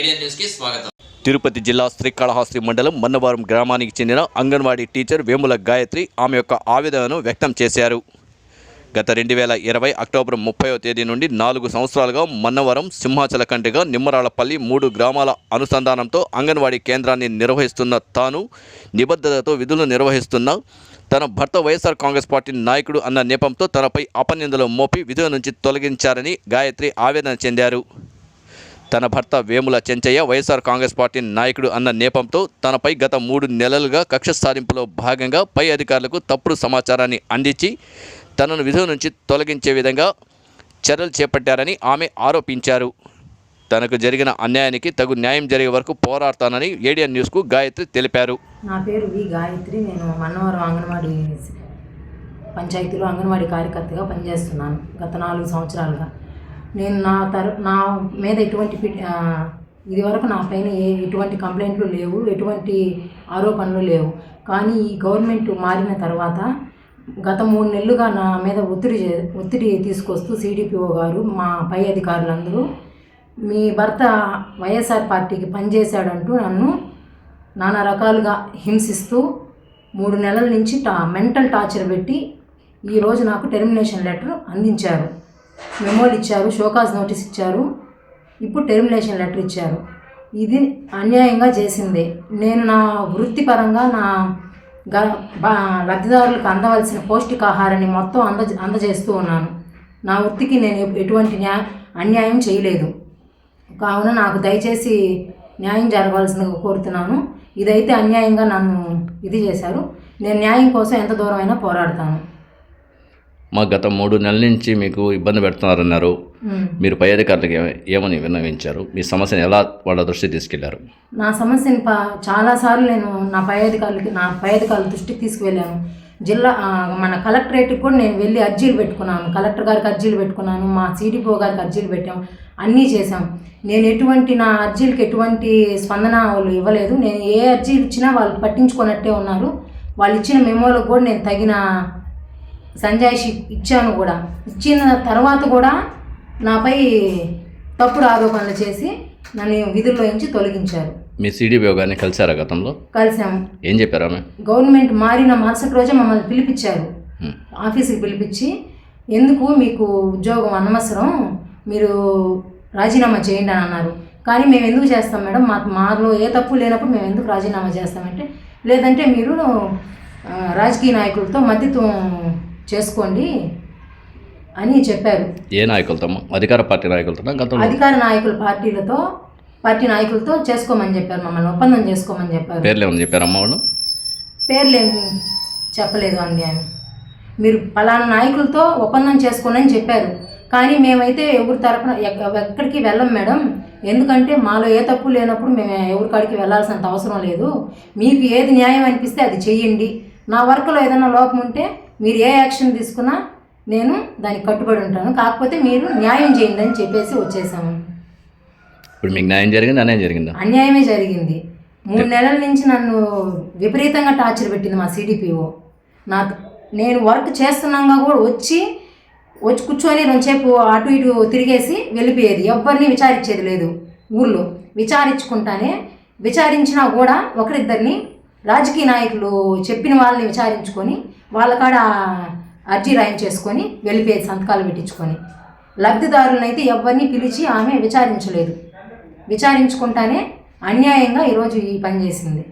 ఏడియన్ న్యూస్కి స్వాగతం. తిరుపతి జిల్లా శ్రీకాళహస్తి మండలం మన్నవరం గ్రామానికి చెందిన అంగన్వాడీ టీచర్ వేముల గాయత్రి ఆమె యొక్క ఆవేదనను వ్యక్తం చేశారు. గత రెండు వేల ఇరవై అక్టోబర్ ముప్పైవ తేదీ నుండి నాలుగు సంవత్సరాలుగా మన్నవరం సింహాచల కంటిగా నిమ్మరాళ్ళపల్లి మూడు గ్రామాల అనుసంధానంతో అంగన్వాడీ కేంద్రాన్ని నిర్వహిస్తున్న తాను నిబద్ధతతో విధులు నిర్వహిస్తున్న తన భర్త వైఎస్ఆర్ కాంగ్రెస్ పార్టీ నాయకుడు అన్న నేపంతో తనపై అపనిందలు మోపి విధుల నుంచి తొలగించారని గాయత్రి ఆవేదన చెందారు. తన భర్త వేముల చెంచయ్య వైఎస్ఆర్ కాంగ్రెస్ పార్టీ నాయకుడు అన్న నేపంతో తనపై గత మూడు నెలలుగా కక్ష సాధింపులో భాగంగా పై అధికారులకు తప్పుడు సమాచారాన్ని అందించి తనను విధుల నుంచి తొలగించే విధంగా చర్యలు చేపట్టారని ఆమె ఆరోపించారు. తనకు జరిగిన అన్యాయానికి తగు న్యాయం జరిగే వరకు పోరాడతానని ఏడియన్ న్యూస్కు గాయత్రి తెలిపారు. నా పేరు వి గాయత్రి. నేను మన్నవరం అంగన్వాడీ పంచాయతీలో అంగన్వాడీ కార్యకర్తగా పనిచేస్తున్నాను గత నాలుగు సంవత్సరాలుగా. నేను నా తర నా మీద ఎటువంటి ఇది వరకు నా పైన ఏ ఎటువంటి కంప్లైంట్లు లేవు ఎటువంటి ఆరోపణలు లేవు. కానీ ఈ గవర్నమెంట్ మారిన తర్వాత గత మూడు నెలలుగా నా మీద ఒత్తిడి చే- ఒత్తిడి తీసుకొస్తూ సిడిపిఓ గారు మా పై అధికారులందరూ మీ భర్త వైఎస్ఆర్ పార్టీకి పనిచేశాడంటూ నన్ను నానా రకాలుగా హింసిస్తూ మూడు నెలల నుంచి టా మెంటల్ టార్చర్ పెట్టి ఈరోజు నాకు టెర్మినేషన్ లెటర్ అందించారు. మెమోలు ఇచ్చారు షోకాజ్ నోటీస్ ఇచ్చారు. ఇప్పుడు టెర్మినేషన్ లెటర్ ఇచ్చారు. ఇది అన్యాయంగా చేసిందే. నేను నా వృత్తిపరంగా నా గ లబ్ధిదారులకు అందవలసిన పౌష్టికాహారాన్ని మొత్తం అంద అందజేస్తూ ఉన్నాను. నా వృత్తికి నేను ఎటువంటి న్యా అన్యాయం చేయలేదు. కావున నాకు దయచేసి న్యాయం జరగాల్సిందిగా కోరుతున్నాను. ఇదైతే అన్యాయంగా నన్ను ఇది చేశారు. నేను న్యాయం కోసం ఎంత దూరమైనా పోరాడతాను. మా గత మూడు నెలల నుంచి మీకు ఇబ్బంది పెడుతున్నారన్నారు. మీరు పై అధికారులకు ఏమని విన్నవించారు? మీ సమస్యను ఎలా వాళ్ళ దృష్టికి తీసుకెళ్ళారు? నా సమస్యని ప చాలాసార్లు నేను నా పై అధికారులకి నా పై అధికారుల దృష్టికి తీసుకువెళ్ళాను. జిల్లా మన కలెక్టరేట్కి కూడా నేను వెళ్ళి అర్జీలు పెట్టుకున్నాను. కలెక్టర్ గారికి అర్జీలు పెట్టుకున్నాను. మా సిడిపో గారికి అర్జీలు పెట్టాం. అన్నీ చేశాం. నేను ఎటువంటి నా అర్జీలకి ఎటువంటి స్పందన వాళ్ళు ఇవ్వలేదు. నేను ఏ అర్జీలు ఇచ్చినా వాళ్ళు పట్టించుకున్నట్టే ఉన్నారు. వాళ్ళు ఇచ్చిన మెమోలకు కూడా నేను తగిన సంజాయిషి ఇచ్చాను కూడా. ఇచ్చిన తర్వాత కూడా నాపై తప్పుడు ఆరోపణలు చేసి నన్ను విధుల్లో నుంచి తొలగించారు. మీ సిడిపిఓ గారిని కలిసారా గతంలో? కలిసాం ఏం చెప్పారు ఆమె? గవర్నమెంట్ మారిన మరుసటి రోజే మమ్మల్ని పిలిపించారు. ఆఫీస్కి పిలిపించి ఎందుకు మీకు ఉద్యోగం అనవసరం? మీరు రాజీనామా చేయండి అని అన్నారు. కానీ మేము ఎందుకు చేస్తాం మేడం? మా మాలో ఏ తప్పు లేనప్పుడు మేము ఎందుకు రాజీనామా చేస్తామంటే లేదంటే మీరు రాజకీయ నాయకులతో మద్దతు చేసుకోండి అని చెప్పారు. ఏ నాయకులతో? అధికార పార్టీ నాయకులతో గతంలో? అధికార నాయకుల పార్టీలతో పార్టీ నాయకులతో చేసుకోమని చెప్పారు మమ్మల్ని ఒప్పందం చేసుకోమని చెప్పారు. పేర్లు ఏమని చెప్పారమ్మా వాళ్ళు? పేర్లేమి చెప్పలేదు అండి ఆయన. మీరు పలానా నాయకులతో ఒప్పందం చేసుకోండి అని చెప్పారు. కానీ మేమైతే ఎవరి తరపున ఎక్క- ఎక్కడికి వెళ్ళం మేడం. ఎందుకంటే మాలో ఏ తప్పు లేనప్పుడు మేము ఎవరి కాడికి వెళ్ళాల్సినంత అవసరం లేదు. మీకు ఏది న్యాయం అనిపిస్తే అది చెయ్యండి. నా వర్క్లో ఏదైనా లోపం ఉంటే మీరు ఏ యాక్షన్ తీసుకున్నా నేను దానికి కట్టుబడి ఉంటాను. కాకపోతే మీరు న్యాయం చేయండి అని చెప్పేసి వచ్చేసాము ఇప్పుడు మీకు న్యాయం జరిగింది? అన్యాయం జరిగిందా? అన్యాయమే జరిగింది. మూడు నెలల నుంచి నన్ను విపరీతంగా టార్చర్ పెట్టింది మా సిడిపిఓ. నాకు నేను వర్క్ చేస్తున్నాగా కూడా వచ్చి వచ్చి కూర్చొని రెండుసేపు అటు ఇటు తిరిగేసి వెళ్ళిపోయేది. ఎవరిని విచారించేది లేదు. ఊర్లో విచారించుకుంటానే విచారించినా కూడా ఒకరిద్దరిని రాజకీయ నాయకులు చెప్పిన వాళ్ళని విచారించుకొని వాళ్ళ కాడ అర్జీ రాయించేసుకొని వెళ్ళిపోయేది సంతకాలు పెట్టించుకొని. లబ్ధిదారులను అయితే ఎవరిని పిలిచి ఆమె విచారించలేదు. విచారించుకుంటానే అన్యాయంగా ఈరోజు ఈ పని చేసింది.